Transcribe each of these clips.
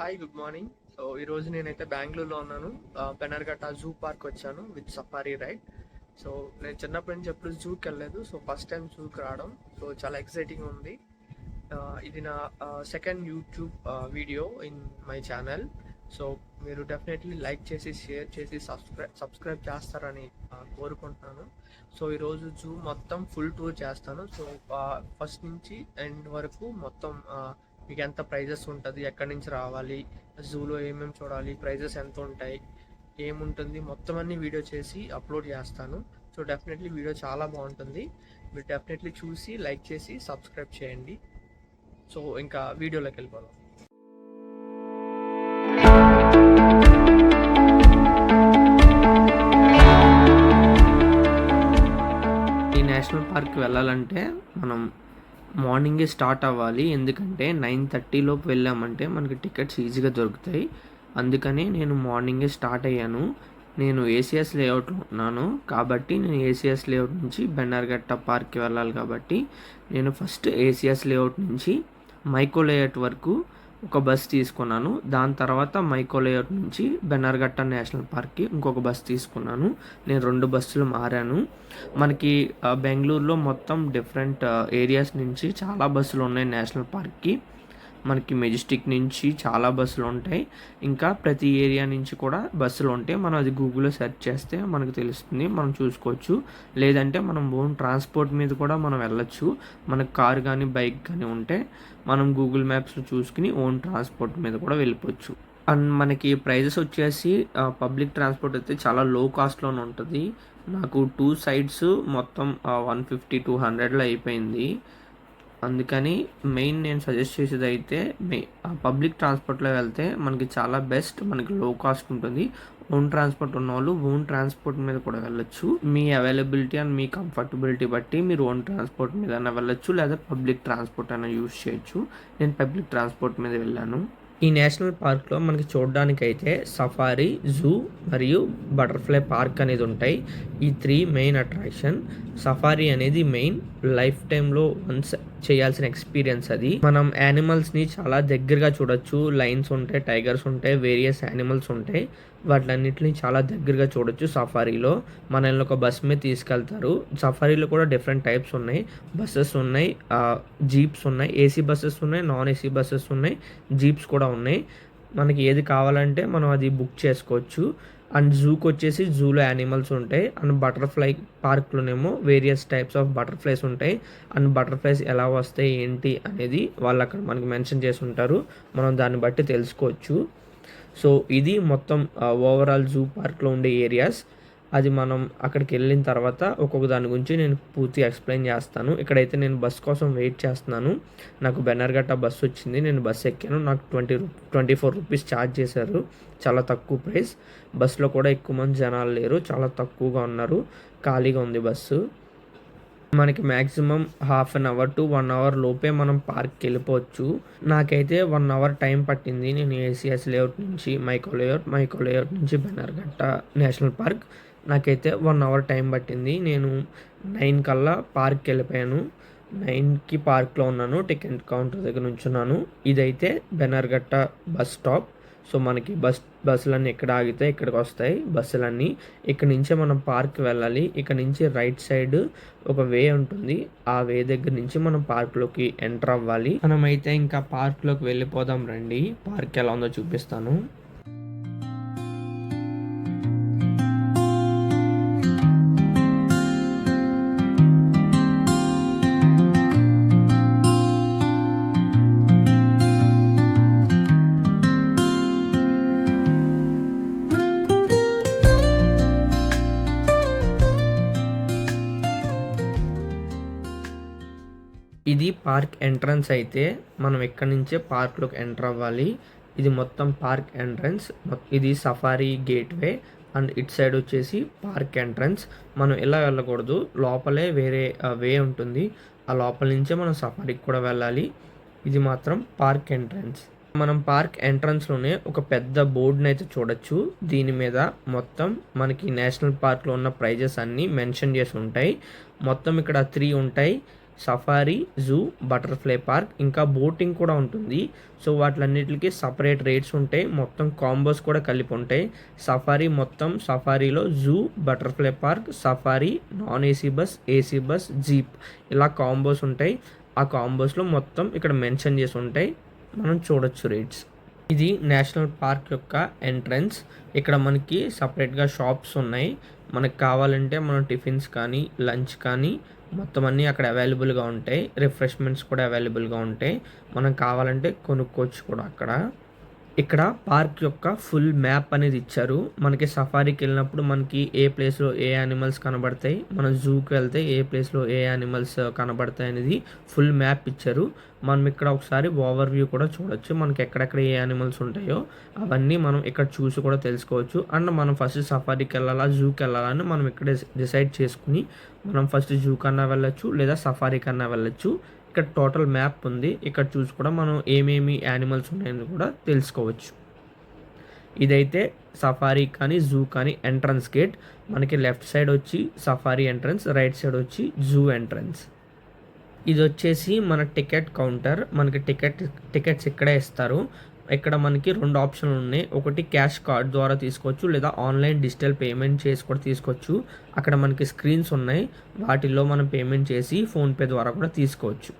Hi good morning so ఈరోజు నేనైతే బెంగళూరులో ఉన్నాను. బెనర్ఘట్ట జూ పార్క్ వచ్చాను విత్ సఫారీ రైడ్. సో నేను చిన్నప్పటి నుంచి ఎప్పుడు జూకి వెళ్ళలేదు. సో ఫస్ట్ టైం జూకి రావడం. సో చాలా ఎక్సైటింగ్ ఉంది. ఇది నా second YouTube video in my channel so మీరు డెఫినెట్లీ లైక్ చేసి షేర్ చేసి సబ్స్క్రైబ్ సబ్స్క్రైబ్ చేస్తారని కోరుకుంటున్నాను. సో ఈరోజు జూ మొత్తం ఫుల్ టూర్ చేస్తాను. సో ఫస్ట్ నుంచి ఎండ్ వరకు మొత్తం మీకు ఎంత ప్రైజెస్ ఉంటుంది ఎక్కడి నుంచి రావాలి జూలో ఏమేమి చూడాలి ప్రైజెస్ ఎంత ఉంటాయి ఏముంటుంది మొత్తం అన్ని వీడియో చేసి అప్లోడ్ చేస్తాను. సో డెఫినెట్లీ వీడియో చాలా బాగుంటుంది. మీరు డెఫినెట్లీ చూసి లైక్ చేసి సబ్స్క్రైబ్ చేయండి. సో ఇంకా వీడియోలోకి వెళ్ళిపోదాం. ఈ నేషనల్ పార్క్ వెళ్ళాలంటే మనం మార్నింగే స్టార్ట్ అవ్వాలి. ఎందుకంటే నైన్ థర్టీ లోపు వెళ్ళామంటే మనకి టికెట్స్ ఈజీగా దొరుకుతాయి. అందుకని నేను మార్నింగే స్టార్ట్ అయ్యాను. నేను ఏసీఎస్ లేఅవుట్లో ఉన్నాను. కాబట్టి నేను ఏసీఎస్ లేఅవుట్ నుంచి బెన్నార్గట్ట పార్క్కి వెళ్ళాలి కాబట్టి నేను ఫస్ట్ ఏసీఎస్ లేఅవుట్ నుంచి మైకో లేఅవుట్ వరకు ఒక బస్ తీసుకున్నాను. దాని తర్వాత మైకో నుంచి బెనర్ఘట్ట నేషనల్ పార్క్కి ఇంకొక బస్ తీసుకున్నాను. నేను రెండు బస్సులు మారాను. మనకి బెంగళూరులో మొత్తం డిఫరెంట్ ఏరియాస్ నుంచి చాలా బస్సులు ఉన్నాయి నేషనల్ పార్క్కి. మనకి మెజెస్టిక్ నుంచి చాలా బస్సులు ఉంటాయి. ఇంకా ప్రతి ఏరియా నుంచి కూడా బస్సులు ఉంటాయి మనం అది గూగుల్లో సెర్చ్ చేస్తే మనకు తెలుస్తుంది. మనం చూసుకోవచ్చు. లేదంటే మనం ఓన్ ట్రాన్స్పోర్ట్ మీద కూడా మనం వెళ్ళొచ్చు. మనకు కార్ కానీ బైక్ కానీ ఉంటే మనం గూగుల్ మ్యాప్స్లో చూసుకుని ఓన్ ట్రాన్స్పోర్ట్ మీద కూడా వెళ్ళిపోవచ్చు. అండ్ మనకి ప్రైజెస్ వచ్చేసి పబ్లిక్ ట్రాన్స్పోర్ట్ అయితే చాలా లో కాస్ట్లోనే ఉంటుంది. నాకు టూ సైడ్స్ మొత్తం వన్ ఫిఫ్టీ టూ హండ్రెడ్లో అయిపోయింది. అందుకని మెయిన్ నేను సజెస్ట్ చేసేది అయితే పబ్లిక్ ట్రాన్స్పోర్ట్లో వెళ్తే మనకి చాలా బెస్ట్ మనకి లో కాస్ట్ ఉంటుంది. ఓన్ ట్రాన్స్పోర్ట్ ఉన్న వాళ్ళు ఓన్ ట్రాన్స్పోర్ట్ మీద కూడా వెళ్ళొచ్చు. మీ అవైలబిలిటీ అండ్ మీ కంఫర్టబిలిటీ బట్టి మీరు ఓన్ ట్రాన్స్పోర్ట్ మీద అయినా వెళ్ళొచ్చు లేదా పబ్లిక్ ట్రాన్స్పోర్ట్ అయినా యూస్ చేయొచ్చు. నేను పబ్లిక్ ట్రాన్స్పోర్ట్ మీద వెళ్ళాను. ఈ నేషనల్ పార్క్లో మనకి చూడడానికి అయితే సఫారీ జూ మరియు బటర్ఫ్లై పార్క్ అనేది ఉంటాయి. ఈ త్రీ మెయిన్ అట్రాక్షన్. సఫారీ అనేది మెయిన్. లైఫ్ టైంలో వన్స్ చేయాల్సిన ఎక్స్పీరియన్స్ అది. మనం యానిమల్స్ని చాలా దగ్గరగా చూడొచ్చు. లైన్స్ ఉంటాయి టైగర్స్ ఉంటాయి వేరియస్ యానిమల్స్ ఉంటాయి. వాటిలన్నిటిని చాలా దగ్గరగా చూడొచ్చు సఫారీలో. మనల్ని ఒక బస్ మీద తీసుకెళ్తారు. సఫారీలో కూడా డిఫరెంట్ టైప్స్ ఉన్నాయి. బస్సెస్ ఉన్నాయి. జీప్స్ ఉన్నాయి. ఏసీ బస్సెస్ ఉన్నాయి. నాన్ ఏసీ బస్సెస్ ఉన్నాయి. జీప్స్ కూడా ఉన్నాయి. మనకి ఏది కావాలంటే మనం అది బుక్ చేసుకోవచ్చు. అండ్ జూకి వచ్చేసి జూలో యానిమల్స్ ఉంటాయి. అండ్ బటర్ఫ్లై పార్క్లోనేమో వేరియస్ టైప్స్ ఆఫ్ బటర్ఫ్లైస్ ఉంటాయి. అండ్ బటర్ఫ్లైస్ ఎలా వస్తాయి ఏంటి అనేది వాళ్ళు అక్కడ మనకి మెన్షన్ చేసి ఉంటారు. మనం దాన్ని బట్టి తెలుసుకోవచ్చు. సో ఇది మొత్తం ఓవరాల్ జూ పార్క్లో ఉండే ఏరియాస్ అది మనం అక్కడికి వెళ్ళిన తర్వాత ఒక్కొక్క దాని గురించి నేను పూర్తిగా ఎక్స్ప్లెయిన్ చేస్తాను. ఇక్కడైతే నేను బస్ కోసం వెయిట్ చేస్తున్నాను. నాకు బెనర్ఘట్ట బస్సు వచ్చింది. నేను బస్ ఎక్కాను. నాకు twenty twenty four rupees charge చేశారు. చాలా తక్కువ ప్రైస్ బస్సులో కూడా ఎక్కువ మంది జనాలు లేరు. చాలా తక్కువగా ఉన్నారు. ఖాళీగా ఉంది బస్సు మనకి maximum half an hour to one hour లోపే మనం పార్క్కి వెళ్ళిపోవచ్చు. నాకైతే వన్ అవర్ టైం పట్టింది నేను ఏసీఎస్ లేఅవుట్ నుంచి మైకో లేఅవుట్ మైకో లేఅవుట్ నుంచి బెనర్ఘట్ట నేషనల్ పార్క్. నాకైతే వన్ అవర్ టైం పట్టింది. నేను నైన్ కల్లా పార్క్కి వెళ్ళిపోయాను. నైన్కి పార్క్లో ఉన్నాను టికెట్ కౌంటర్ దగ్గర నుంచున్నాను. ఇదైతే బెనర్ఘట్ట బస్ స్టాప్. సో మనకి బస్ బస్సులన్నీ ఎక్కడ ఆగితే ఇక్కడికి వస్తాయి బస్సులన్నీ ఇక్కడ నుంచే మనం పార్క్ వెళ్ళాలి. ఇక్కడ నుంచి రైట్ సైడ్ ఒక వే ఉంటుంది. ఆ వే దగ్గర నుంచి మనం పార్క్లోకి ఎంటర్ అవ్వాలి. మనం అయితే ఇంకా పార్క్లోకి వెళ్ళిపోదాం రండి. పార్క్ ఎలా ఉందో చూపిస్తాను. పార్క్ ఎంట్రన్స్ అయితే మనం ఎక్కడి నుంచే పార్క్లోకి ఎంటర్ అవ్వాలి. ఇది మొత్తం పార్క్ ఎంట్రన్స్. ఇది safari gateway. And it side వచ్చేసి పార్క్ ఎంట్రన్స్. మనం ఎలా వెళ్ళకూడదు? లోపలే వేరే వే ఉంటుంది. ఆ లోపల నుంచే మనం సఫారీకి కూడా వెళ్ళాలి. ఇది మాత్రం పార్క్ ఎంట్రన్స్. మనం పార్క్ ఎంట్రన్స్లోనే ఒక పెద్ద బోర్డుని అయితే చూడొచ్చు. దీని మీద మొత్తం మనకి నేషనల్ పార్క్లో ఉన్న ప్రైజెస్ అన్నీ మెన్షన్ చేసి ఉంటాయి. మొత్తం ఇక్కడ త్రీ ఉంటాయి. సఫారీ జూ బటర్ఫ్లై పార్క్ ఇంకా బోటింగ్ కూడా ఉంటుంది. సో వాటిలన్నిటికి సపరేట్ రేట్స్ ఉంటాయి. మొత్తం కాంబోస్ కూడా కలిపి ఉంటాయి. సఫారీ మొత్తం సఫారీలో zoo butterfly park safari non AC bus AC bus jeep ఇలా కాంబోస్ ఉంటాయి. ఆ కాంబోస్లో మొత్తం ఇక్కడ మెన్షన్ చేసి ఉంటాయి. మనం చూడొచ్చు రేట్స్. ఇది నేషనల్ పార్క్ యొక్క ఎంట్రన్స్. ఇక్కడ మనకి సపరేట్గా షాప్స్ ఉన్నాయి. మనకు కావాలంటే మనం టిఫిన్స్ కానీ లంచ్ కానీ మొత్తం అన్నీ అక్కడ అవైలబుల్గా ఉంటాయి. రిఫ్రెష్మెంట్స్ కూడా అవైలబుల్గా ఉంటాయి. మనం కావాలంటే కొనుక్కోవచ్చు కూడా అక్కడ. ఇక్కడ పార్క్ యొక్క ఫుల్ మ్యాప్ అనేది ఇచ్చారు. మనకి సఫారీకి వెళ్ళినప్పుడు మనకి ఏ ప్లేస్లో ఏ యానిమల్స్ కనబడతాయి మనం జూకి వెళ్తే ఏ ప్లేస్లో ఏ యానిమల్స్ కనబడతాయి అనేది ఫుల్ మ్యాప్ ఇచ్చారు. మనం ఇక్కడ ఒకసారి ఓవర్ వ్యూ కూడా చూడొచ్చు మనకి ఎక్కడెక్కడ ఏ యానిమల్స్ ఉంటాయో అవన్నీ మనం ఇక్కడ చూసి కూడా తెలుసుకోవచ్చు. అండ్ మనం ఫస్ట్ సఫారీకి వెళ్ళాలా జూకి వెళ్ళాలా అని మనం ఇక్కడ డిసైడ్ చేసుకుని మనం ఫస్ట్ జూ కన్నా వెళ్ళొచ్చు లేదా సఫారీ కన్నా వెళ్ళొచ్చు. ఇక్కడ టోటల్ మ్యాప్ ఉంది. ఇక్కడ చూసి కూడా మనం ఏమేమి యానిమల్స్ ఉన్నాయని కూడా తెలుసుకోవచ్చు. ఇదైతే సఫారీ కానీ జూ కానీ ఎంట్రన్స్ గేట్. మనకి లెఫ్ట్ సైడ్ వచ్చి సఫారీ ఎంట్రన్స్ రైట్ సైడ్ వచ్చి జూ ఎంట్రన్స్. ఇది వచ్చేసి మన టికెట్ కౌంటర్. మనకి టికెట్ టికెట్స్ ఇక్కడే ఇస్తారు. ఇక్కడ మనకి రెండు ఆప్షన్లు ఉన్నాయి. ఒకటి క్యాష్ కార్డ్ ద్వారా తీసుకోవచ్చు లేదా ఆన్లైన్ డిజిటల్ పేమెంట్ చేసి కూడా తీసుకోవచ్చు. అక్కడ మనకి స్క్రీన్స్ ఉన్నాయి. వాటిల్లో మనం పేమెంట్ చేసి ఫోన్పే ద్వారా కూడా తీసుకోవచ్చు.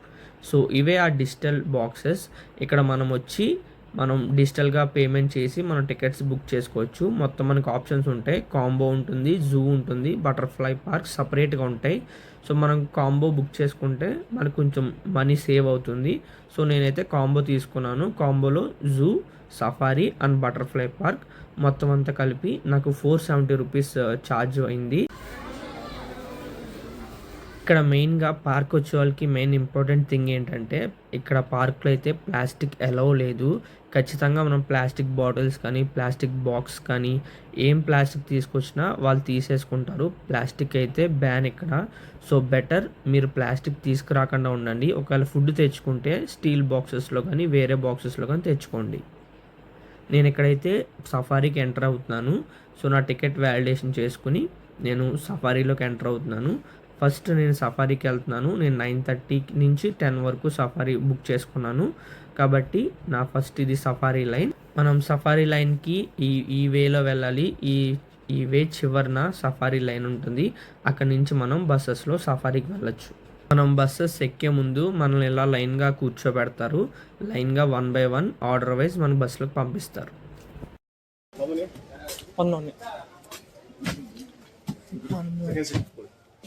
సో ఇవే ఆ డిజిటల్ బాక్సెస్. ఇక్కడ మనం వచ్చి మనం డిజిటల్గా పేమెంట్ చేసి మనం టికెట్స్ బుక్ చేసుకోవచ్చు. మొత్తం మనకు ఆప్షన్స్ ఉంటాయి. కాంబో ఉంటుంది జూ ఉంటుంది బటర్ఫ్లై పార్క్ సపరేట్గా ఉంటాయి. సో మనం కాంబో బుక్ చేసుకుంటే మనకు కొంచెం మనీ సేవ్ అవుతుంది. సో నేనైతే కాంబో తీసుకున్నాను. కాంబోలో zoo safari and butterfly park. మొత్తం అంతా కలిపి నాకు ఫోర్ సెవెంటీ రూపీస్ ఛార్జ్ అయింది. ఇక్కడ మెయిన్గా పార్క్ వచ్చే వాళ్ళకి మెయిన్ ఇంపార్టెంట్ థింగ్ ఏంటంటే ఇక్కడ పార్క్లో అయితే ప్లాస్టిక్ ఎలవ్ లేదు. ఖచ్చితంగా మనం ప్లాస్టిక్ బాటిల్స్ కానీ ప్లాస్టిక్ బాక్స్ కానీ ఏం ప్లాస్టిక్ తీసుకొచ్చినా వాళ్ళు తీసేసుకుంటారు. ప్లాస్టిక్ అయితే బ్యాన్ ఇక్కడ. సో బెటర్ మీరు ప్లాస్టిక్ తీసుకురాకుండా ఉండండి. ఒకవేళ ఫుడ్ తెచ్చుకుంటే స్టీల్ బాక్సెస్లో కానీ వేరే బాక్సెస్లో కానీ తెచ్చుకోండి. నేను ఇక్కడైతే సఫారీకి ఎంటర్ అవుతున్నాను. సో నా టికెట్ వ్యాలిడేషన్ చేసుకుని నేను సఫారీలోకి ఎంటర్ అవుతున్నాను. ఫస్ట్ నేను సఫారీకి వెళ్తున్నాను. నేను నైన్ థర్టీ నుంచి టెన్ వరకు సఫారీ బుక్ చేసుకున్నాను. కాబట్టి నా ఫస్ట్ ఇది సఫారీ లైన్. మనం సఫారీ లైన్కి ఈ ఈ వేలో వెళ్ళాలి. ఈ ఈ వే చివరన సఫారీ లైన్ ఉంటుంది. అక్కడి నుంచి మనం బస్సెస్లో సఫారీకి వెళ్ళొచ్చు. మనం బస్సెస్ ఎక్కే ముందు మనల్ని ఇలా లైన్గా కూర్చోబెడతారు. లైన్గా one by one order wise మన బస్సులోకి పంపిస్తారు.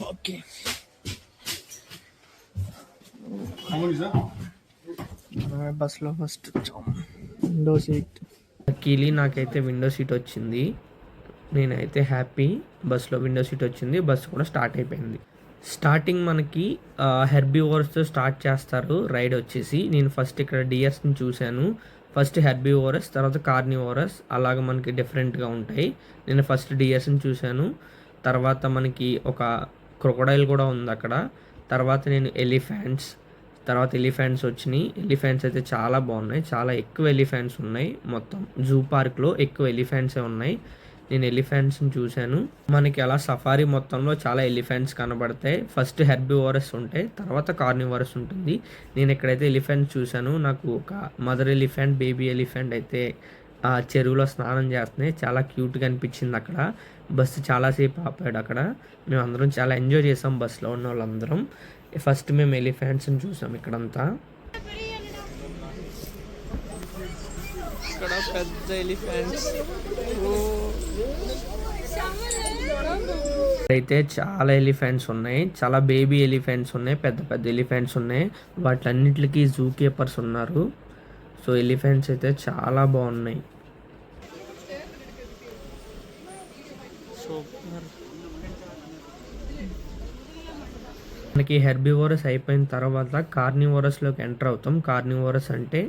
ఓకే. బస్సులో ఫస్ట్ విండో సీట్ లక్కీలీ నాకైతే విండో సీట్ వచ్చింది. నేనైతే హ్యాపీ బస్సులో విండో సీట్ వచ్చింది. బస్సు కూడా స్టార్ట్ అయిపోయింది. స్టార్టింగ్ మనకి హెర్బీ ఓవర్స్తో స్టార్ట్ చేస్తారు రైడ్ వచ్చేసి. నేను ఫస్ట్ ఇక్కడ డియర్స్ని చూశాను. ఫస్ట్ హెర్బీ హెర్బీవోరస్ తర్వాత కార్నివోరస్ అలాగ మనకి డిఫరెంట్గా ఉంటాయి. నేను ఫస్ట్ డియర్స్ని చూశాను. తర్వాత మనకి ఒక క్రొకడైల్ కూడా ఉంది అక్కడ. తర్వాత నేను ఎలిఫెంట్స్ తర్వాత ఎలిఫెంట్స్ వచ్చినాయి. ఎలిఫెంట్స్ అయితే చాలా బాగున్నాయి. చాలా ఎక్కువ ఎలిఫెంట్స్ ఉన్నాయి మొత్తం. జూ పార్క్లో ఎక్కువ ఎలిఫెంట్సే ఉన్నాయి. నేను ఎలిఫెంట్స్ని చూశాను. మనకి అలా సఫారీ మొత్తంలో చాలా ఎలిఫెంట్స్ కనబడతాయి. ఫస్ట్ హెర్బివోరస్ ఉంటాయి. తర్వాత కార్నివరస్ ఉంటుంది. నేను ఎక్కడైతే ఎలిఫెంట్స్ చూశాను నాకు ఒక మదర్ ఎలిఫెంట్ బేబీ ఎలిఫెంట్ అయితే ఆ చెరువులో స్నానం చేస్తున్నాయి చాలా క్యూట్గా అనిపించింది అక్కడ. బస్సు చాలాసేపు ఆపాడు అక్కడ. మేము అందరం చాలా ఎంజాయ్ చేసాం బస్సులో ఉన్న వాళ్ళందరం. ఫస్ట్ మేము ఎలిఫెంట్స్ని చూసాం ఇక్కడంతా. ఇక్కడ పెద్ద ఎలిఫెంట్స్. అయితే చాలా ఎలిఫెంట్స్ ఉన్నాయి. చాలా బేబీ ఎలిఫెంట్స్ ఉన్నాయి. పెద్ద పెద్ద ఎలిఫెంట్స్ ఉన్నాయి. వాటిలన్నిటికీ జూ కీపర్స్ ఉన్నారు. సో ఎలిఫెంట్స్ అయితే చాలా బాగున్నాయి. మనకి హెర్బివోరస్ అయిపోయిన తర్వాత కార్నివోరస్లోకి ఎంటర్ అవుతాం. కార్నివోరస్ అంటే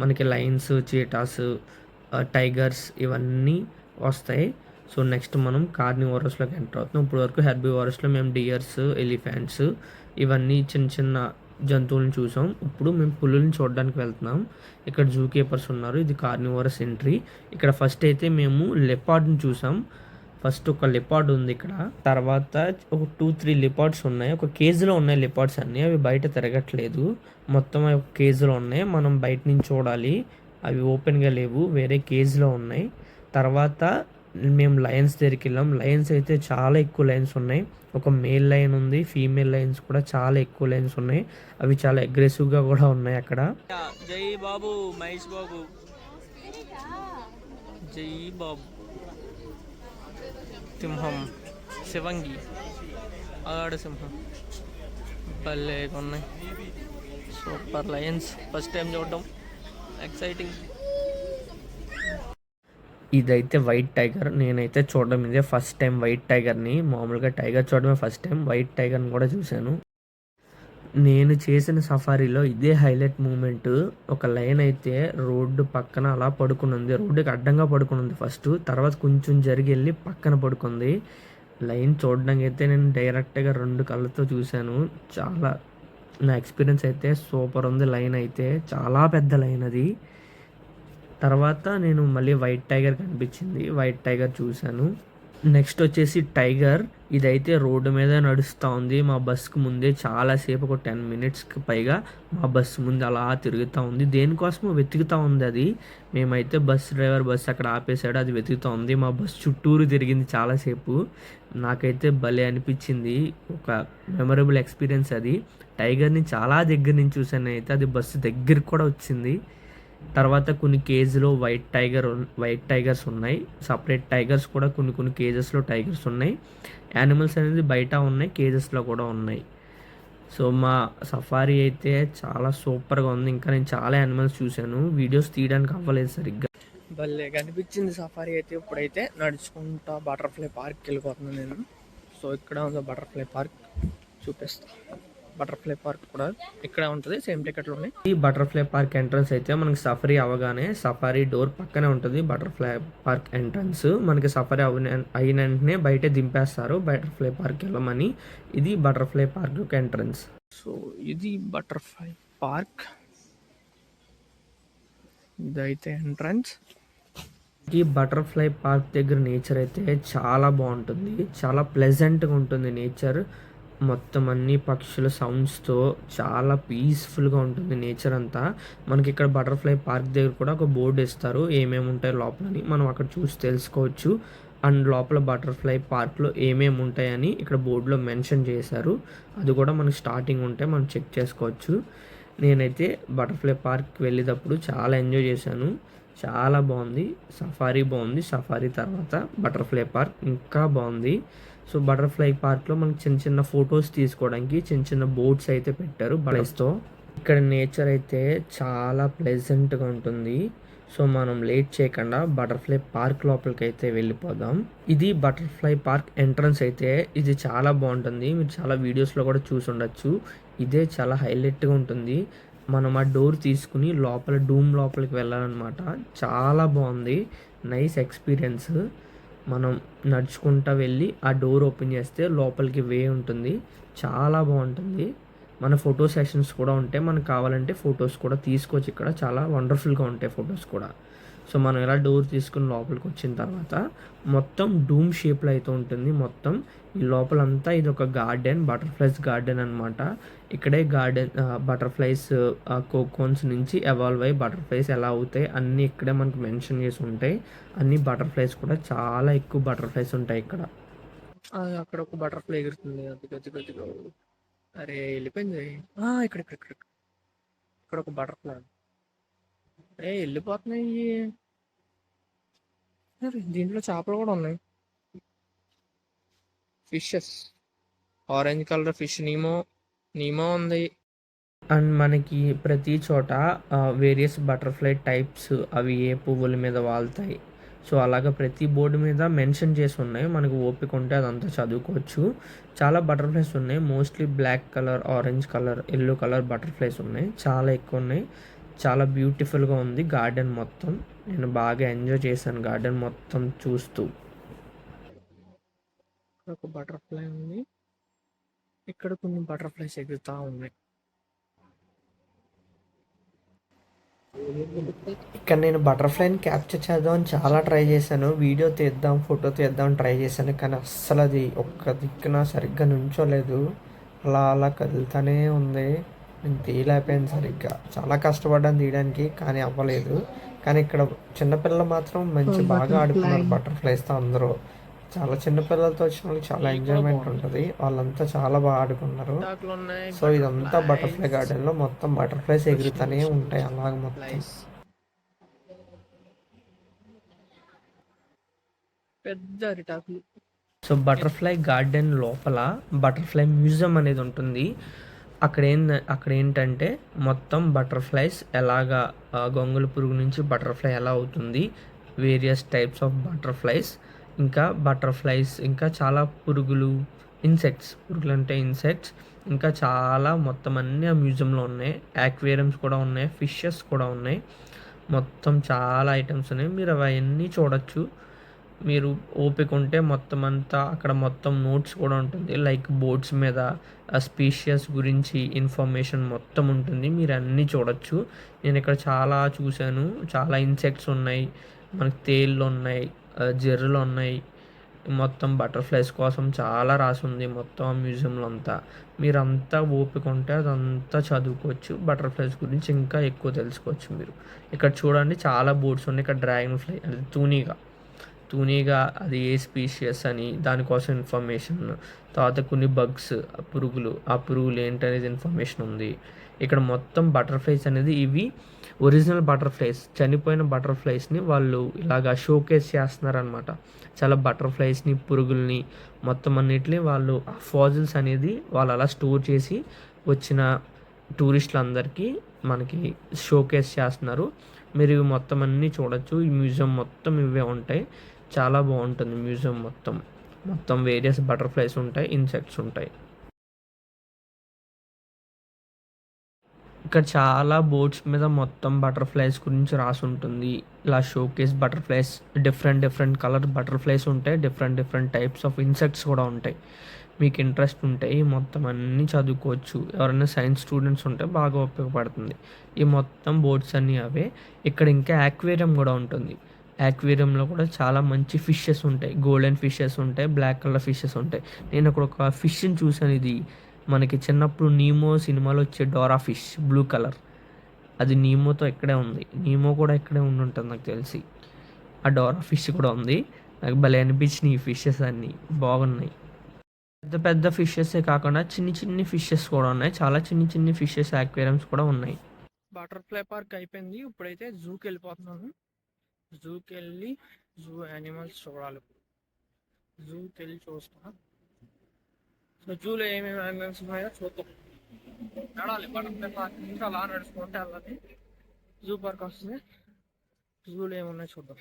మనకి లైన్స్ చీటాస్ టైగర్స్ ఇవన్నీ వస్తాయి. సో నెక్స్ట్ మనం కార్నివోరస్లోకి ఎంటర్ అవుతాం. ఇప్పుడు వరకు హెర్బివోరస్లో మేము డియర్స్ ఎలిఫెంట్స్ ఇవన్నీ చిన్న చిన్న జంతువులను చూసాం. ఇప్పుడు మేము పులుల్ని చూడడానికి వెళ్తున్నాం. ఇక్కడ జూ కీపర్స్ ఉన్నారు. ఇది కార్నివోరస్ ఎంట్రీ. ఇక్కడ ఫస్ట్ అయితే మేము లెపార్డ్ని చూసాం. ఫస్ట్ ఒక లిపార్డ్ ఉంది ఇక్కడ. తర్వాత ఒక టూ త్రీ లిపార్డ్స్ ఉన్నాయి. ఒక కేజీలో ఉన్నాయి లిపార్డ్స్ అన్నీ. అవి బయట తిరగట్లేదు. మొత్తం అవి ఒక కేజీలో ఉన్నాయి. మనం బయట నుంచి చూడాలి. అవి ఓపెన్గా లేవు. వేరే కేజీలో ఉన్నాయి. తర్వాత మేము లయన్స్ దగ్గరికి వెళ్ళాం. లయన్స్ అయితే చాలా ఎక్కువ లైన్స్ ఉన్నాయి. ఒక మేల్ లైన్ ఉంది. ఫీమేల్ లైన్స్ కూడా చాలా ఎక్కువ లైన్స్ ఉన్నాయి. అవి చాలా అగ్రెసివ్గా కూడా ఉన్నాయి అక్కడ. జై బాబు మహేష్ బాబు. జై బాబు. సింహం శివంగి ఆడ సింహం భలే ఉన్నాయి సూపర్ లయన్స్ ఫస్ట్ టైం చూడడం ఎక్సైటింగ్ ఇదైతే వైట్ టైగర్ నేనైతే చూడడం ఇదే ఫస్ట్ టైం వైట్ టైగర్ని మామూలుగా టైగర్ చూడడమే ఫస్ట్ టైం వైట్ టైగర్ని కూడా చూశాను నేను చేసిన సఫారీలో ఇదే హైలైట్ మూమెంట్. ఒక లైన్ అయితే రోడ్డు పక్కన అలా పడుకుని ఉంది రోడ్డుకి అడ్డంగా పడుకుని ఉంది ఫస్ట్. తర్వాత కొంచెం జరిగి వెళ్ళి పక్కన పడుకుంది. లైన్ చూడడానికి అయితే నేను డైరెక్ట్గా రెండు కళ్ళతో చూశాను. చాలా నా ఎక్స్పీరియన్స్ అయితే సూపర్ ఉంది లైన్ అయితే. చాలా పెద్ద లైన్ అది. తర్వాత నేను మళ్ళీ వైట్ టైగర్ కనిపించింది. వైట్ టైగర్ చూశాను. నెక్స్ట్ వచ్చేసి టైగర్. ఇదైతే రోడ్డు మీద నడుస్తూ ఉంది. మా బస్సుకు ముందే చాలాసేపు ఒక టెన్ మినిట్స్కి పైగా మా బస్సు ముందు అలా తిరుగుతూ ఉంది. దేనికోసమో వెతుకుతూ ఉంది అది. మేమైతే బస్ డ్రైవర్ బస్ అక్కడ ఆపేశాడు. అది వెతుకుతూ ఉంది. మా బస్ చుట్టూరు తిరిగింది చాలాసేపు నాకైతే భలే అనిపించింది. ఒక మెమరబుల్ ఎక్స్పీరియన్స్ అది. టైగర్ని చాలా దగ్గర నుంచి చూశాను అయితే అది బస్సు దగ్గరికి కూడా వచ్చింది. తర్వాత కొన్ని కేజీలో వైట్ టైగర్ వైట్ టైగర్స్ ఉన్నాయి. సపరేట్ టైగర్స్ కూడా కొన్ని కొన్ని కేజెస్లో టైగర్స్ ఉన్నాయి. యానిమల్స్ అనేది బయట ఉన్నాయి కేజెస్లో కూడా ఉన్నాయి. సో మా సఫారీ అయితే చాలా సూపర్గా ఉంది. ఇంకా నేను చాలా యానిమల్స్ చూశాను. వీడియోస్ తీయడానికి అవ్వలేదు సరిగ్గా. భలే కనిపించింది సఫారీ అయితే. ఇప్పుడైతే నడుచుకుంటా బటర్ఫ్లై పార్క్కి వెళ్ళిపోతున్నాను నేను. సో ఇక్కడ ఉంది బటర్ఫ్లై పార్క్ చూపిస్తాను బటర్ఫ్లై పార్క్ కూడా ఇక్కడ ఉంటుంది సేమ్ టికెట్లోనే ఈ బటర్ఫ్లై పార్క్ ఎంట్రన్స్ అయితే మనకి సఫారీ అవగానే సఫారీ డోర్ పక్కనే ఉంటుంది బటర్ఫ్లై పార్క్ ఎంట్రన్స్. మనకి సఫారీ అవిన అయిన వెంటనే బయట దింపేస్తారు బటర్ఫ్లై పార్క్ వెళ్ళమని. ఇది బటర్ఫ్లై పార్క్ యొక్క ఎంట్రన్స్. సో ఇది బటర్ఫ్లై పార్క్. ఇదైతే ఎంట్రన్స్. ఈ బటర్ఫ్లై పార్క్ దగ్గర నేచర్ అయితే చాలా బాగుంటుంది చాలా ప్లెజెంట్గా ఉంటుంది నేచర్. మొత్తం అన్ని పక్షుల సౌండ్స్తో చాలా పీస్ఫుల్గా ఉంటుంది నేచర్ అంతా. మనకి ఇక్కడ బటర్ఫ్లై పార్క్ దగ్గర కూడా ఒక బోర్డు ఇస్తారు ఏమేమి ఉంటాయి లోపలని మనం అక్కడ చూసి తెలుసుకోవచ్చు. అండ్ లోపల బటర్ఫ్లై పార్క్లో ఏమేమి ఉంటాయని ఇక్కడ బోర్డులో మెన్షన్ చేశారు. అది కూడా మనకి స్టార్టింగ్ ఉంటే మనం చెక్ చేసుకోవచ్చు. నేనైతే బటర్ఫ్లై పార్క్ వెళ్ళేటప్పుడు చాలా ఎంజాయ్ చేశాను. చాలా బాగుంది. సఫారీ బాగుంది. సఫారీ తర్వాత బటర్ఫ్లై పార్క్ ఇంకా బాగుంది. సో బటర్ఫ్లై పార్క్లో మనకి చిన్న చిన్న ఫొటోస్ తీసుకోవడానికి చిన్న చిన్న బోట్స్ అయితే పెట్టారు. బలైస్తో ఇక్కడ నేచర్ అయితే చాలా ప్లెజెంట్గా ఉంటుంది. సో మనం లేట్ చేయకుండా బటర్ఫ్లై పార్క్ లోపలికి అయితే వెళ్ళిపోదాం. ఇది బటర్ఫ్లై పార్క్ ఎంట్రన్స్ అయితే ఇది చాలా బాగుంటుంది. మీరు చాలా వీడియోస్లో కూడా చూసి ఉండొచ్చు ఇదే చాలా హైలైట్గా ఉంటుంది. మనం ఆ డోర్ తీసుకుని లోపల డూమ్ లోపలికి వెళ్ళాలన్నమాట. చాలా బాగుంది. Nice experience. మనం నడుచుకుంటా వెళ్ళి ఆ డోర్ ఓపెన్ చేస్తే లోపలికి వే ఉంటుంది. చాలా బాగుంటుంది. మన ఫోటో సెషన్స్ కూడా ఉంటాయి. మనకు కావాలంటే ఫొటోస్ కూడా తీసుకోవచ్చు. ఇక్కడ చాలా వండర్ఫుల్గా ఉంటాయి ఫొటోస్ కూడా. సో మనం ఇలా డోర్ తీసుకుని లోపలికి వచ్చిన తర్వాత మొత్తం డూమ్ షేప్లో అయితే ఉంటుంది. మొత్తం ఈ లోపలంతా ఇది ఒక గార్డెన్ బటర్ఫ్లైస్ గార్డెన్ అనమాట ఇక్కడే గార్డెన్ బటర్ఫ్లైస్ కోకోన్స్ నుంచి ఎవాల్వ్ అయ్యి బటర్ఫ్లైస్ ఎలా అవుతాయి అన్నీ ఇక్కడే మనకు మెన్షన్ చేసి ఉంటాయి. అన్ని బటర్ఫ్లైస్ కూడా చాలా ఎక్కువ బటర్ఫ్లైస్ ఉంటాయి ఇక్కడ. అక్కడ ఒక బటర్ఫ్లై ఎగురుతుంది. అది అరే వెళ్ళిపోయింది. ఇక్కడ ఇక్కడ ఇక్కడ ఇక్కడ. ఒక బటర్ఫ్లై ఏ వెళ్ళిపోతున్నాయి దీంట్లో చేపలు కూడా ఉన్నాయి. Fishes orange colour fish Nemo Nemo ఉంది. అండ్ మనకి ప్రతి చోట వేరియస్ బటర్ఫ్లై టైప్స్ అవి ఏ పువ్వుల మీద వాళ్తాయి. సో అలాగా ప్రతి బోర్డు మీద మెన్షన్ చేసి ఉన్నాయి. మనకు ఓపిక ఉంటే అదంతా చదువుకోవచ్చు. చాలా బటర్ఫ్లైస్ ఉన్నాయి. Mostly black colour orange colour yellow colour butterflies ఉన్నాయి. చాలా ఎక్కువ ఉన్నాయి. చాలా బ్యూటిఫుల్గా ఉంది గార్డెన్ మొత్తం. నేను బాగా ఎంజాయ్ చేశాను గార్డెన్ మొత్తం చూస్తూ. ఇక్కడ ఒక బటర్ఫ్లై ఉంది. ఇక్కడ కొన్ని బటర్ఫ్లైస్ ఎగురుతా ఉన్నాయి. ఇక్కడ నేను బటర్ఫ్లైని క్యాప్చర్ చేద్దామని చాలా ట్రై చేశాను. వీడియో తీద్దాం ఫోటో తీద్దాం ట్రై చేశాను. కానీ అస్సలు అది ఒక్క దిక్కున సరిగ్గా నుంచోలేదు. అలా అలా కదులుతూనే ఉంది. నేను తీయలేకపోయాను సరిగ్గా. చాలా కష్టపడ్డాను తీయడానికి కానీ అవ్వలేదు. కానీ ఇక్కడ చిన్నపిల్లలు మాత్రం మంచి బాగా ఆడుకున్నారు బటర్ఫ్లైస్తో అందరూ. చాలా చిన్నపిల్లలతో వచ్చిన వాళ్ళకి చాలా ఎంజాయ్మెంట్ ఉంటుంది. వాళ్ళంతా చాలా బాగా ఆడుకున్నారు. సో ఇదంతా బటర్ఫ్లై గార్డెన్లో మొత్తం బటర్ఫ్లైస్ ఎగురుతూనే ఉంటాయి అలాగ మొత్తం. బటర్ఫ్లైస్ పెద్ద అరిటాకులు. సో బటర్ఫ్లై గార్డెన్ లోపల బటర్ఫ్లై మ్యూజియం అనేది ఉంటుంది. అక్కడ అక్కడ ఏంటంటే మొత్తం బటర్ఫ్లైస్ ఎలాగా గొంగళి పురుగు నుంచి బటర్ఫ్లై ఎలా అవుతుంది వేరియస్ టైప్స్ ఆఫ్ బటర్ఫ్లైస్ ఇంకా బటర్ఫ్లైస్ ఇంకా చాలా పురుగులు ఇన్సెక్ట్స్ పురుగులు అంటే ఇన్సెక్ట్స్ ఇంకా చాలా మొత్తం అన్నీ ఆ మ్యూజియంలో ఉన్నాయి యాక్వేరియమ్స్ కూడా ఉన్నాయి ఫిషెస్ కూడా ఉన్నాయి మొత్తం చాలా ఐటమ్స్ ఉన్నాయి మీరు అవన్నీ చూడొచ్చు. మీరు ఓపిక ఉంటే మొత్తం అంతా అక్కడ మొత్తం నోట్స్ కూడా ఉంటుంది. లైక్ బోర్డ్స్ మీద ఆ స్పీషియస్ గురించి ఇన్ఫర్మేషన్ మొత్తం ఉంటుంది. మీరు అన్నీ చూడొచ్చు. నేను ఇక్కడ చాలా చూశాను. చాలా ఇన్సెక్ట్స్ ఉన్నాయి. మనకి తేళ్ళు ఉన్నాయి. జర్రలు ఉన్నాయి. మొత్తం బటర్ఫ్లైస్ కోసం చాలా రాసి ఉంది మొత్తం ఆ మ్యూజియంలో అంతా. మీరంతా ఓపిక ఉంటే అదంతా చదువుకోవచ్చు. బటర్ఫ్లైస్ గురించి ఇంకా ఎక్కువ తెలుసుకోవచ్చు మీరు. ఇక్కడ చూడండి చాలా బోర్డ్స్ ఉన్నాయి. ఇక్కడ డ్రాగన్ ఫ్లై అది తూనీగా. తూనీగా అది ఏ స్పీషియస్ అని దానికోసం ఇన్ఫర్మేషన్ తర్వాత కొన్ని బగ్స్ పురుగులు ఆ పురుగులు ఏంటనేది ఇన్ఫర్మేషన్ ఉంది. ఇక్కడ మొత్తం బటర్ఫ్లైస్ అనేది ఇవి ఒరిజినల్ బటర్ఫ్లైస్ చనిపోయిన బటర్ఫ్లైస్ని వాళ్ళు ఇలాగా షోకేస్ చేస్తున్నారనమాట చాలా బటర్ఫ్లైస్ని పురుగుల్ని మొత్తం అన్నిటిని వాళ్ళు ఆ ఫాజిల్స్ అనేది వాళ్ళు అలా స్టోర్ చేసి వచ్చిన టూరిస్టులందరికీ మనకి షోకేస్ చేస్తున్నారు. మీరు ఇవి మొత్తం అన్నీ చూడొచ్చు. ఈ మ్యూజియం మొత్తం ఇవే ఉంటాయి. చాలా బాగుంటుంది మ్యూజియం మొత్తం. మొత్తం వేరియస్ బటర్ఫ్లైస్ ఉంటాయి ఇన్సెక్ట్స్ ఉంటాయి. ఇక్కడ చాలా బోర్డ్స్ మీద మొత్తం బటర్ఫ్లైస్ గురించి రాసి ఉంటుంది. ఇలా showcase butterflies different different colour butterflies ఉంటాయి different different types of insects కూడా ఉంటాయి. మీకు ఇంట్రెస్ట్ ఉంటాయి మొత్తం అన్నీ చదువుకోవచ్చు. ఎవరైనా సైన్స్ స్టూడెంట్స్ ఉంటే బాగా ఉపయోగపడుతుంది. ఈ మొత్తం బోర్డ్స్ అన్నీ అవే. ఇక్కడ ఇంకా యాక్వేరియం కూడా ఉంటుంది. యాక్వేరియంలో కూడా చాలా మంచి ఫిషెస్ ఉంటాయి. గోల్డెన్ ఫిషెస్ ఉంటాయి. బ్లాక్ కలర్ ఫిషెస్ ఉంటాయి. నేను అక్కడ ఒక ఫిష్ని చూసాను ఇది మనకి చిన్నప్పుడు నీమో సినిమాలో వచ్చే డోరా ఫిష్ బ్లూ కలర్. అది నీమోతో ఇక్కడే ఉంది. నీమో కూడా ఇక్కడే ఉండి ఉంటుంది నాకు తెలిసి. ఆ డోరా ఫిష్ కూడా ఉంది. నాకు భలే అనిపించినాయి ఈ ఫిషెస్ అన్నీ. బాగున్నాయి. పెద్ద పెద్ద ఫిషెసే కాకుండా చిన్ని చిన్ని ఫిషెస్ కూడా ఉన్నాయి. చాలా చిన్ని చిన్ని ఫిషెస్ యాక్వేరియమ్స్ కూడా ఉన్నాయి. బటర్ఫ్లై పార్క్ అయిపోయింది. ఇప్పుడైతే జూకి వెళ్ళిపోతున్నాను. జూకి వెళ్ళి జూ యానిమల్స్ చూడాలి. జూకి వెళ్ళి చూస్తా. సో జూలో ఏమేమి యానిమల్స్ ఉన్నాయో చూద్దాం. నడాలి బటర్ఫ్లై పార్క్ ఇంకా అలా నడుచుకుంటే వెళ్ళాలి. జూ పార్క్ వస్తుంది. జూలో ఏమున్నాయో చూద్దాం.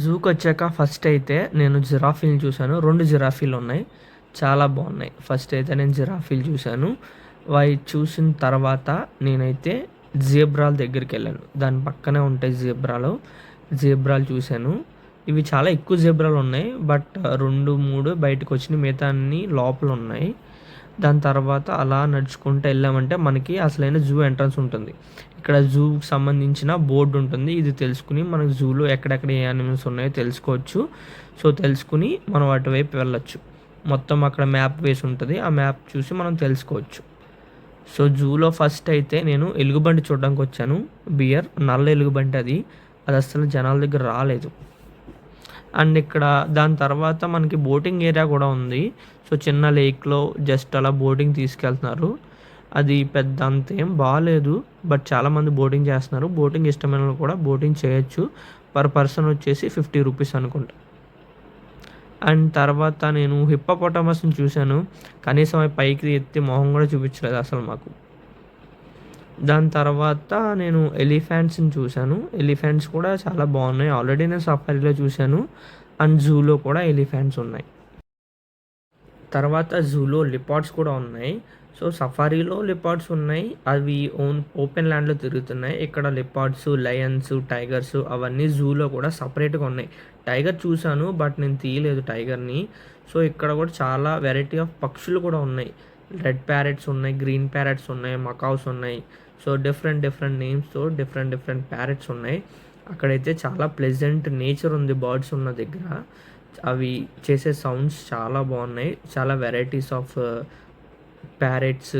జూకి వచ్చాక ఫస్ట్ అయితే నేను జిరాఫీలు చూశాను. రెండు జిరాఫీలు ఉన్నాయి. చాలా బాగున్నాయి. ఫస్ట్ అయితే నేను జిరాఫీలు చూశాను. వాయి చూసిన తర్వాత నేనైతే జీబ్రాల దగ్గరికి వెళ్ళాను. దాని పక్కనే ఉంటాయి జీబ్రాలు. జీబ్రాలు చూశాను. ఇవి చాలా ఎక్కువ జీబ్రాలు ఉన్నాయి. బట్ రెండు మూడు బయటకు వచ్చిన మిగతా అన్ని లోపల ఉన్నాయి. దాని తర్వాత అలా నడుచుకుంటూ వెళ్ళామంటే మనకి అసలైన జూ ఎంట్రన్స్ ఉంటుంది. ఇక్కడ జూకి సంబంధించిన బోర్డు ఉంటుంది. ఇది తెలుసుకుని మనకు జూలో ఎక్కడెక్కడ ఏ యానిమల్స్ ఉన్నాయో తెలుసుకోవచ్చు. సో తెలుసుకుని మనం అటువైపు వెళ్ళొచ్చు. మొత్తం అక్కడ మ్యాప్ వేసి ఉంటుంది. ఆ మ్యాప్ చూసి మనం తెలుసుకోవచ్చు. సో జూలో ఫస్ట్ అయితే నేను ఎలుగుబంటి చూడడానికి వచ్చాను. బియర్ నల్ల ఎలుగుబంటి అది. అది అసలు జనాల దగ్గర రాలేదు. అండ్ ఇక్కడ దాని తర్వాత మనకి బోటింగ్ ఏరియా కూడా ఉంది. సో చిన్న లేక్లో జస్ట్ అలా బోటింగ్ తీసుకెళ్తున్నారు. అది పెద్ద అంత ఏం బాగాలేదు బట్ చాలామంది బోటింగ్ చేస్తున్నారు. బోటింగ్ ఇష్టమైన కూడా బోటింగ్ చేయొచ్చు. పర్ పర్సన్ వచ్చేసి ఫిఫ్టీ రూపీస్ అనుకుంటా. అండ్ తర్వాత నేను హిప్పపోటమస్ని చూశాను. కనీసం అవి పైకి ఎత్తి మొహం కూడా చూపించలేదు అసలు మాకు. దాని తర్వాత నేను ఎలిఫెంట్స్ని చూశాను. ఎలిఫెంట్స్ కూడా చాలా బాగున్నాయి. ఆల్రెడీ నేను సఫారీలో చూశాను. అండ్ జూలో కూడా ఎలిఫెంట్స్ ఉన్నాయి. తర్వాత జూలో లిపార్డ్స్ కూడా ఉన్నాయి. సో సఫారీలో లిపార్డ్స్ ఉన్నాయి. అవి ఓన్ ఓపెన్ ల్యాండ్లో తిరుగుతున్నాయి. ఇక్కడ లిపార్డ్స్ లయన్స్ టైగర్స్ అవన్నీ జూలో కూడా సపరేట్గా ఉన్నాయి. టైగర్ చూశాను బట్ నేను తీయలేదు టైగర్ని. సో ఇక్కడ కూడా చాలా వెరైటీ ఆఫ్ పక్షులు కూడా ఉన్నాయి. రెడ్ ప్యారెట్స్ ఉన్నాయి గ్రీన్ ప్యారెట్స్ ఉన్నాయి మకావ్స్ ఉన్నాయి. సో డిఫరెంట్ డిఫరెంట్ నేమ్స్తో డిఫరెంట్ డిఫరెంట్ ప్యారెట్స్ ఉన్నాయి. అక్కడైతే చాలా ప్లెజెంట్ నేచర్ ఉంది బర్డ్స్ ఉన్న దగ్గర. అవి చేసే సౌండ్స్ చాలా బాగున్నాయి. చాలా వెరైటీస్ ఆఫ్ ప్యారెట్స్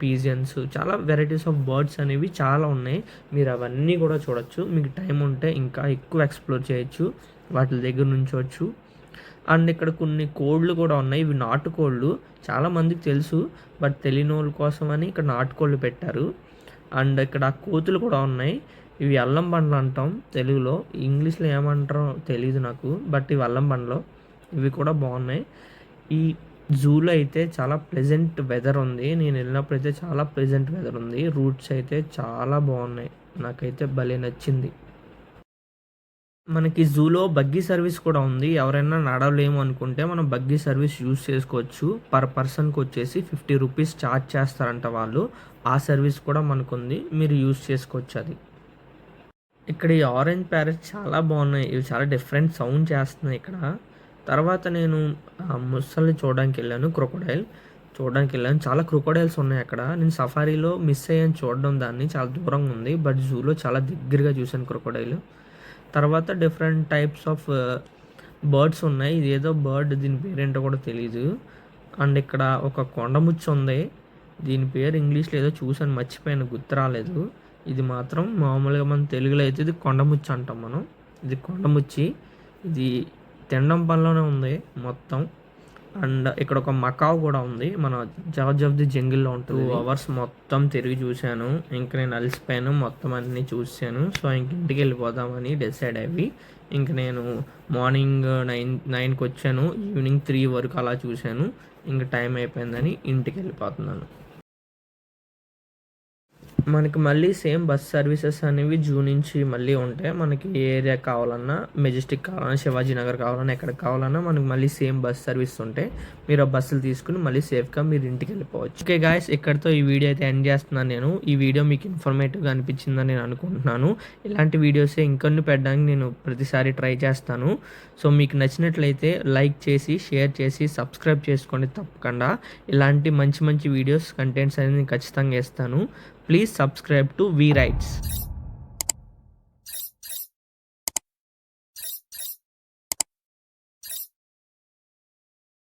పీజియన్స్ చాలా వెరైటీస్ ఆఫ్ బర్డ్స్ అనేవి చాలా ఉన్నాయి. మీరు అవన్నీ కూడా చూడొచ్చు. మీకు టైం ఉంటే ఇంకా ఎక్కువ ఎక్స్ప్లోర్ చేయొచ్చు. వాటి దగ్గర నుంచోవచ్చు అండ్ ఇక్కడ కొన్ని కోళ్ళు కూడా ఉన్నాయి. ఇవి నాటుకోళ్ళు. చాలా మందికి తెలుసు. బట్ తెలియని వాళ్ళ కోసం అని ఇక్కడ నాటుకోళ్ళు పెట్టారు. అండ్ ఇక్కడ కోతులు కూడా ఉన్నాయి. ఇవి అల్లం పండ్లు అంటాం తెలుగులో. ఇంగ్లీష్లో ఏమంటారో తెలియదు నాకు. బట్ ఇవి అల్లం పండ్లు. ఇవి కూడా బాగున్నాయి. ఈ జూలో అయితే చాలా ప్లెజెంట్ వెదర్ ఉంది. నేను వెళ్ళినప్పుడు అయితే చాలా ప్లెజెంట్ వెదర్ ఉంది. రూట్స్ అయితే చాలా బాగున్నాయి. నాకైతే భలే నచ్చింది. మనకి జూలో బగ్గీ సర్వీస్ కూడా ఉంది. ఎవరైనా నడవలేము అనుకుంటే మనం బగ్గీ సర్వీస్ యూజ్ చేసుకోవచ్చు. పర్ పర్సన్కి వచ్చేసి ఫిఫ్టీ రూపీస్ ఛార్జ్ చేస్తారంట వాళ్ళు. ఆ సర్వీస్ కూడా మనకు ఉంది మీరు యూస్ చేసుకోవచ్చు అది. ఇక్కడ ఈ ఆరెంజ్ ప్యారెట్స్ చాలా బాగున్నాయి. ఇవి చాలా డిఫరెంట్ సౌండ్ చేస్తున్నాయి ఇక్కడ. తర్వాత నేను ముసల్ని చూడడానికి వెళ్ళాను క్రొకోడైల్. చూడడానికి వెళ్ళాను. చాలా క్రొకోడైల్స్ ఉన్నాయి అక్కడ. నేను సఫారీలో మిస్ అయ్యాను చూడడం దాన్ని. చాలా దూరంగా ఉంది. బట్ జూలో చాలా దగ్గరగా చూశాను క్రొకోడైల్. తర్వాత డిఫరెంట్ టైప్స్ ఆఫ్ బర్డ్స్ ఉన్నాయి. ఇది ఏదో బర్డ్ దీని పేరేంటో కూడా తెలియదు అండ్ ఇక్కడ ఒక కొండముచ్చు ఉంది. దీని పేరు ఇంగ్లీష్లో ఏదో చూసాను మర్చిపోయాను గుర్తు రాలేదు. ఇది మాత్రం మామూలుగా మన తెలుగులో అయితే ఇది కొండముచ్చు అంటాం మనం. ఇది కొండముచ్చి ఇది తినడం పనిలోనే ఉంది మొత్తం. అండ్ ఇక్కడ ఒక మకావ్ కూడా ఉంది. మన జార్జ్ ఆఫ్ ది జంగిల్లో ఉంటుంది. టూ అవర్స్ మొత్తం తిరిగి చూశాను. ఇంక నేను అలసిపోయాను. మొత్తం అన్నీ చూశాను. సో ఇంక ఇంటికి వెళ్ళిపోదామని డిసైడ్ అయ్యి ఇంక నేను మార్నింగ్ నైన్ నైన్కి వచ్చాను. ఈవినింగ్ త్రీ వరకు అలా చూశాను. ఇంక టైం అయిపోయిందని ఇంటికి వెళ్ళిపోతున్నాను. మనకి మళ్ళీ సేమ్ బస్ సర్వీసెస్ అనేవి జూ నుంచి మళ్ళీ ఉంటాయి మనకి ఏ ఏరియా కావాలన్నా మెజెస్టిక్ కావాలన్నా శివాజీ నగర్ కావాలన్నా ఎక్కడ కావాలన్నా మనకి మళ్ళీ సేమ్ బస్ సర్వీస్ ఉంటాయి మీరు ఆ బస్సులు తీసుకుని మళ్ళీ సేఫ్గా మీరు ఇంటికి వెళ్ళిపోవచ్చు. ఓకే గాయస్ ఇక్కడితో ఈ వీడియో అయితే ఎండ్ చేస్తున్నాను నేను. ఈ వీడియో మీకు ఇన్ఫర్మేటివ్గా అనిపించిందని నేను అనుకుంటున్నాను. ఇలాంటి వీడియోసే ఇంకొన్ని పెట్టడానికి నేను ప్రతిసారి ట్రై చేస్తాను. సో మీకు నచ్చినట్లయితే లైక్ చేసి షేర్ చేసి సబ్స్క్రైబ్ చేసుకోండి తప్పకుండా. ఇలాంటి మంచి మంచి వీడియోస్ కంటెంట్స్ అనేది నేను ఖచ్చితంగా వేస్తాను please subscribe to V rights